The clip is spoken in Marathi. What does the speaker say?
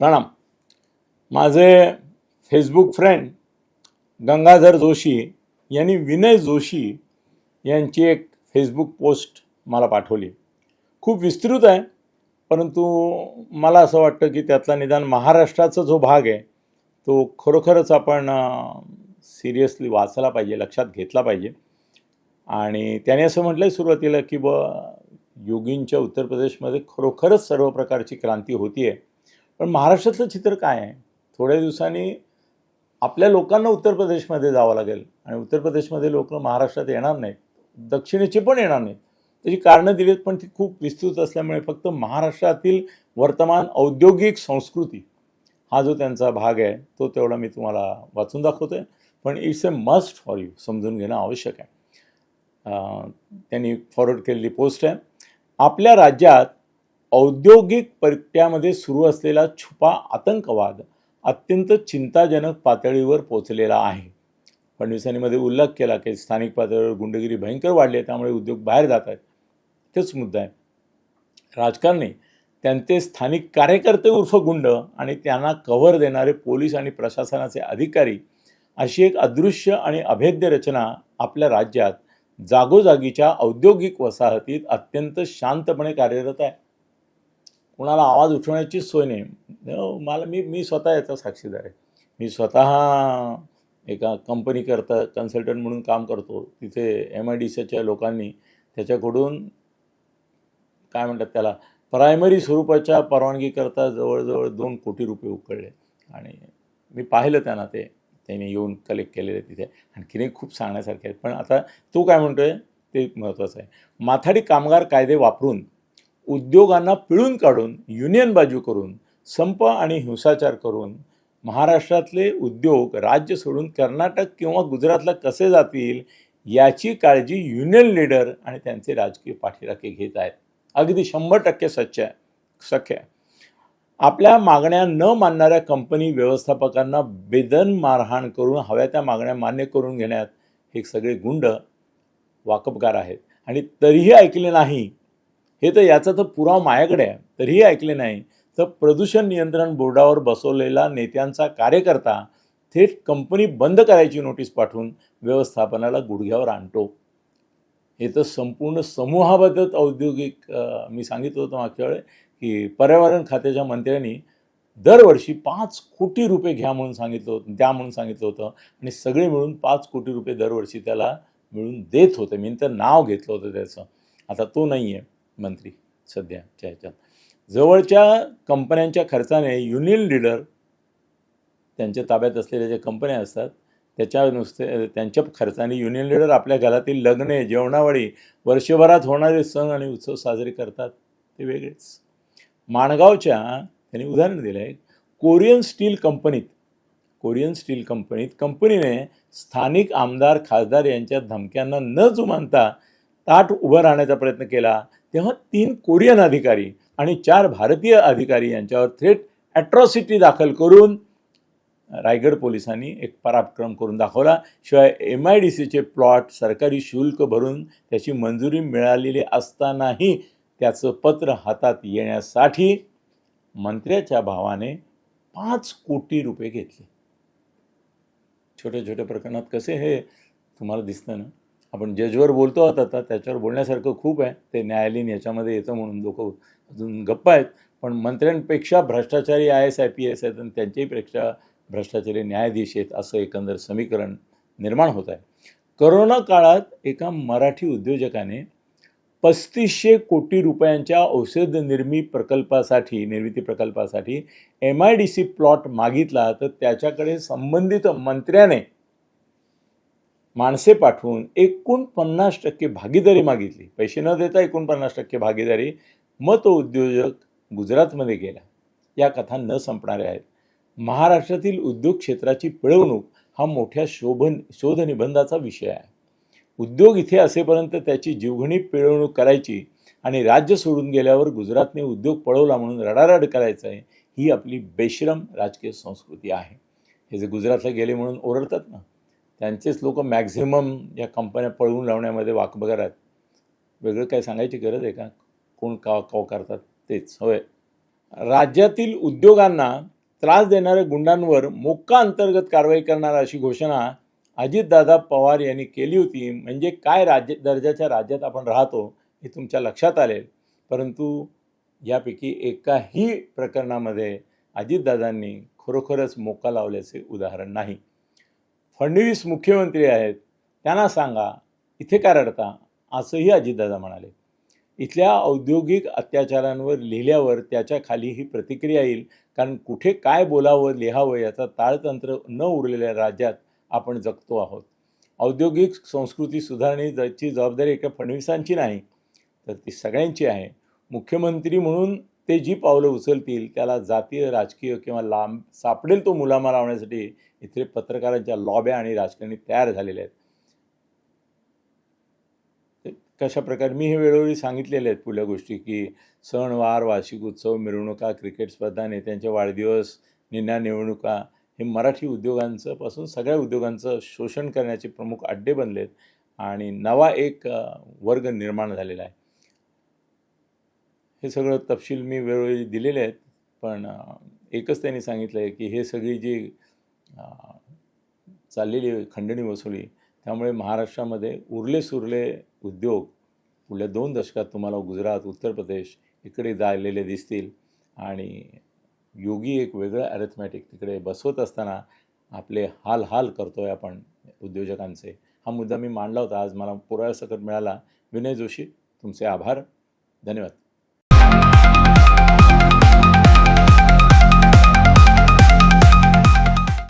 प्रणाम. माझे फेसबुक फ्रेंड गंगाधर जोशी यांनी विनय जोशी यांची एक फेसबुक पोस्ट मला पाठवली. खूप विस्तृत आहे परंतु मला असं वाटतं की त्यातला निदान महाराष्ट्राचा जो भाग आहे तो खरोखरच आपण सिरियसली वाचायला पाहिजे लक्षात घेतला पाहिजे. आणि त्याने असं म्हटलं आहे सुरुवातीला की ब योगींच्या उत्तर प्रदेशमध्ये खरोखरच सर्व प्रकारची क्रांती होती आहे पण महाराष्ट्रातलं चित्र काय आहे? थोड्या दिवसांनी आपल्या लोकांना उत्तर प्रदेशमध्ये जावं लागेल. आणि उत्तर प्रदेशमध्ये लोक महाराष्ट्रात येणार नाहीत. दक्षिणेचे पण येणार नाहीत. त्याची कारणं दिलीत पण ती खूप विस्तृत असल्यामुळे फक्त महाराष्ट्रातील वर्तमान औद्योगिक संस्कृती हा जो त्यांचा भाग आहे तो तेवढा मी तुम्हाला वाचून दाखवतो आहे पण it's a must for you समजून घेणं आवश्यक आहे. त्यांनी फॉरवर्ड केलेली पोस्ट आहे. आपल्या राज्यात औद्योगिक परित्यामध्ये सुरू असलेला छुपा आतंकवाद अत्यंत चिंताजनक पातळीवर पोचलेला आहे. फडणवीसांनीमध्ये उल्लेख केला की स्थानिक पातळीवर गुंडगिरी भयंकर वाढली आहे त्यामुळे उद्योग बाहेर जात आहेत. तेच मुद्दा आहे. राजकारणी त्यांचे स्थानिक कार्यकर्ते उर्फ गुंड आणि त्यांना कव्हर देणारे पोलीस आणि प्रशासनाचे अधिकारी अशी एक अदृश्य आणि अभेद्य रचना आपल्या राज्यात जागोजागीच्या औद्योगिक वसाहतीत अत्यंत शांतपणे कार्यरत आहे. कुणाला आवाज उठवण्याची सोय नाही. मला मी मी स्वतः याचा साक्षीदार आहे. मी स्वतः एका कंपनीकरता कन्सल्टंट म्हणून काम करतो. तिथे एम आय डी सीच्या लोकांनी त्याच्याकडून काय म्हणतात त्याला प्रायमरी स्वरूपाच्या परवानगीकरता जवळजवळ दोन कोटी रुपये उकळले. आणि मी पाहिलं त्यांना ते त्यांनी येऊन कलेक्ट केलेले तिथे. आणखीनही खूप सांगण्यासारखे आहेत. पण आता तो काय म्हणतोय ते महत्त्वाचं आहे. माथाडी कामगार कायदे वापरून उद्योगांना पिळून काढून युनियन बाजू करून संप आणि हिंसाचार करून महाराष्ट्रातले उद्योग राज्य सोडून कर्नाटक किंवा गुजरातला कसे जातील याची काळजी युनियन लीडर आणि त्यांचे राजकीय पाठीराखे घेत आहेत. अगदी शंभर टक्के सच्च आहे सख्य आहे. आपल्या मागण्या न मानणाऱ्या कंपनी व्यवस्थापकांना बेदन मारहाण करून हव्या त्या मागण्या मान्य करून घेण्यात हे सगळे गुंड वाकबगार आहेत. आणि तरीही ऐकले नाही हे तर याचा तर पुरावा माझ्याकडे आहे. तरीही ऐकले नाही. तर प्रदूषण नियंत्रण बोर्डावर बसवलेला नेत्यांचा कार्यकर्ता थेट कंपनी बंद करायची नोटीस पाठवून व्यवस्थापनाला गुडघ्यावर आणतो. हे तर संपूर्ण समूहाबद्दल औद्योगिक मी सांगितलं होतं मागच्या वेळे की पर्यावरण खात्याच्या मंत्र्यांनी दरवर्षी पाच कोटी रुपये घ्या म्हणून सांगितलं होतं द्या म्हणून सांगितलं होतं आणि सगळे मिळून पाच कोटी रुपये दरवर्षी त्याला मिळून देत होते. मी तर नाव घेतलं होतं त्याचं. आता तो नाही आहे मंत्री सध्याच्या ह्याच्यात. जवळच्या कंपन्यांच्या खर्चाने युनियन लीडर त्यांच्या ताब्यात असलेल्या ज्या कंपन्या असतात त्याच्या नुसते त्यांच्या खर्चाने युनियन लीडर आपल्या घरातील लग्ने जेवणावळी वर्षभरात होणारे सण आणि उत्सव साजरे करतात ते वेगळेच. माणगावच्या त्यांनी उदाहरण दिलं आहे कोरियन स्टील कंपनीत कोरियन स्टील कंपनीत कंपनीने स्थानिक आमदार खासदार यांच्या धमक्यांना न जुमानता ताट उभं राहण्याचा प्रयत्न केला. तेव्हा तीन कोरियन अधिकारी आणि चार भारतीय अधिकारी यांच्यावर थेट ॲट्रॉसिटी दाखल करून रायगड पोलिसांनी एक पराक्रम करून दाखवला. शिवाय एम आय डी सीचे प्लॉट सरकारी शुल्क भरून त्याची मंजुरी मिळालेली असतानाही त्याचं पत्र हातात येण्यासाठी मंत्र्याच्या भावाने पाच कोटी रुपये घेतले. छोट्या छोट्या प्रकरणात कसे हे तुम्हाला दिसतं ना? आपण जजवर बोलतो आहोत आता त्याच्यावर बोलण्यासारखं खूप आहे. ते न्यायालयीन याच्यामध्ये येतं म्हणून लोक अजून गप्प आहेत. पण मंत्र्यांपेक्षा भ्रष्टाचारी I S I P S आहेत आणि त्यांच्याहीपेक्षा भ्रष्टाचारी न्यायाधीश आहेत असं एकंदर समीकरण निर्माण होत आहे. करोना काळात एका मराठी उद्योजकाने पस्तीसशे कोटी रुपयांच्या औषध निर्मी प्रकल्पासाठी निर्मिती प्रकल्पासाठी M I D C plot मागितला. तर त्याच्याकडे संबंधित मंत्र्याने माणसे पाठवून एकूण पन्नास टक्के भागीदारी मागितली. पैसे न देता एकूण पन्नास टक्के भागीदारी मग तो उद्योजक गुजरातमध्ये गेला. या कथा न संपणाऱ्या आहेत. महाराष्ट्रातील उद्योग क्षेत्राची पिळवणूक हा मोठ्या शोभन शोधनिबंधाचा विषय आहे. उद्योग इथे असेपर्यंत त्याची जीवघणी पिळवणूक करायची आणि राज्य सोडून गेल्यावर गुजरातने उद्योग पळवला म्हणून रडारड करायचं आहे ही आपली बेश्रम राजकीय संस्कृती आहे. हे जे गुजरातला गेले म्हणून ओरडतात ना त्यांचेच लोक मॅक्झिमम या कंपन्या पळवून लावण्यामध्ये वाकबगार आहेत. वेगळं काय सांगायची गरज आहे का? कोण का काव करतात तेच. होय. राज्यातील उद्योगांना त्रास देणाऱ्या गुंडांवर मोक्का अंतर्गत कारवाई करणार अशी घोषणा अजितदादा पवार यांनी केली होती. म्हणजे काय राज्य दर्जाच्या राज्यात आपण राहतो हे तुमच्या लक्षात आले. परंतु यापैकी एकाही प्रकरणामध्ये अजितदादांनी खरोखरच मोका लावल्याचे उदाहरण नाही. फडणवीस मुख्यमंत्री आहेत त्यांना सांगा इथे का रडता? असंही अजितदादा म्हणाले. इथल्या औद्योगिक अत्याचारांवर लिहिल्यावर त्याच्याखाली ही प्रतिक्रिया येईल कारण कुठे काय बोलावं लिहावं याचा ताळतंत्र न उरलेल्या राज्यात आपण जगतो आहोत. औद्योगिक संस्कृती सुधारणेची जबाबदारी एका फडणवीसांची नाही तर ती सगळ्यांची आहे. मुख्यमंत्री म्हणून ते जी पावलं उचलतील त्याला जातीय राजकीय किंवा लांब सापडेल तो मुलामा लावण्यासाठी इथे पत्रकारांच्या लॉब्या आणि राजकारणी तयार झालेल्या आहेत. ते कशा प्रकारे मी हे वेळोवेळी सांगितलेले आहेत पुढल्या गोष्टी की सणवार वार्षिक उत्सव मिरवणुका क्रिकेट स्पर्धा नेत्यांचे वाढदिवस निन्या निवडणुका हे मराठी उद्योगांचं पासून सगळ्या उद्योगांचं शोषण करण्याचे प्रमुख अड्डे बनलेत आणि नवा एक वर्ग निर्माण झालेला आहे. हे सगळं तपशील मी वेळोवेळी दिलेले आहेत पण एकच त्यांनी सांगितलं आहे की हे सगळी जी चाललेली खंडणी वसुली त्यामुळे महाराष्ट्रामध्ये उरले सुरले उद्योग पुढल्या दोन दशकात तुम्हाला गुजरात उत्तर प्रदेश इकडे जायलेले दिसतील. आणि योगी एक वेगळं अरेथमॅटिक तिकडे बसवत असताना आपले हाल हाल करतो आहे आपण उद्योजकांचे. हा मुद्दा मी मांडला होता. आज मला पुराव्यासकट मिळाला. विनय जोशी तुमचे आभार. धन्यवाद. Thank you.